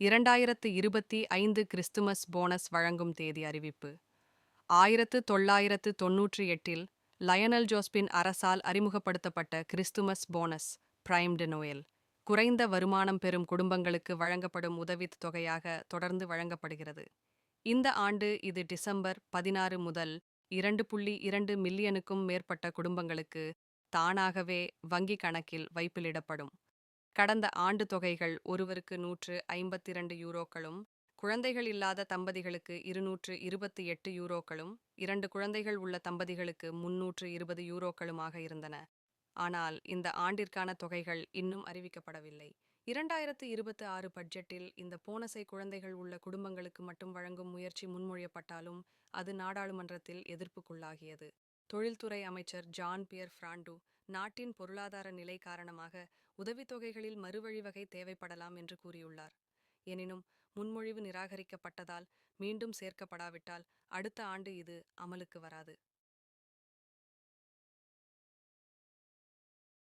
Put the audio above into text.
இரண்டாயிரத்து இருபத்தி ஐந்து கிறிஸ்துமஸ் போனஸ் வழங்கும் தேதி அறிவிப்பு. ஆயிரத்து தொள்ளாயிரத்து தொன்னூற்றி எட்டில் லயனல் ஜோஸ்பின் அரசால் அறிமுகப்படுத்தப்பட்ட கிறிஸ்துமஸ் போனஸ் பிரைம் நோயல் குறைந்த வருமானம் பெறும் குடும்பங்களுக்கு வழங்கப்படும் உதவித் தொகையாக தொடர்ந்து வழங்கப்படுகிறது. இந்த ஆண்டு இது டிசம்பர் பதினாறு முதல் இரண்டு புள்ளி இரண்டு மில்லியனுக்கும் மேற்பட்ட குடும்பங்களுக்கு தானாகவே வங்கி கணக்கில் வைப்பிலிடப்படும். கடந்த ஆண்டு தொகைகள் ஒருவருக்கு நூற்று ஐம்பத்திரண்டு யூரோக்களும் குழந்தைகள் இல்லாத தம்பதிகளுக்கு இருநூற்று இருபத்தி எட்டு யூரோக்களும் இரண்டு குழந்தைகள் உள்ள தம்பதிகளுக்கு முன்னூற்று இருபது யூரோக்களுமாக இருந்தன. ஆனால் இந்த ஆண்டிற்கான தொகைகள் இன்னும் அறிவிக்கப்படவில்லை. இரண்டாயிரத்து இருபத்தி ஆறு பட்ஜெட்டில் இந்த போனஸை குழந்தைகள் உள்ள குடும்பங்களுக்கு மட்டும் வழங்கும் முயற்சி முன்மொழியப்பட்டாலும் அது நாடாளுமன்றத்தில் எதிர்ப்புக்குள்ளாகியது. தொழில்துறை அமைச்சர் ஜான் பியர் பிராண்டு நாட்டின் பொருளாதார நிலை காரணமாக உதவித்தொகைகளில் மறுவழிவகை தேவைப்படலாம் என்று கூறியுள்ளார். எனினும் முன்மொழிவு நிராகரிக்கப்பட்டதால் மீண்டும் சேர்க்கப்படாவிட்டால் அடுத்த ஆண்டு இது அமலுக்கு வராது.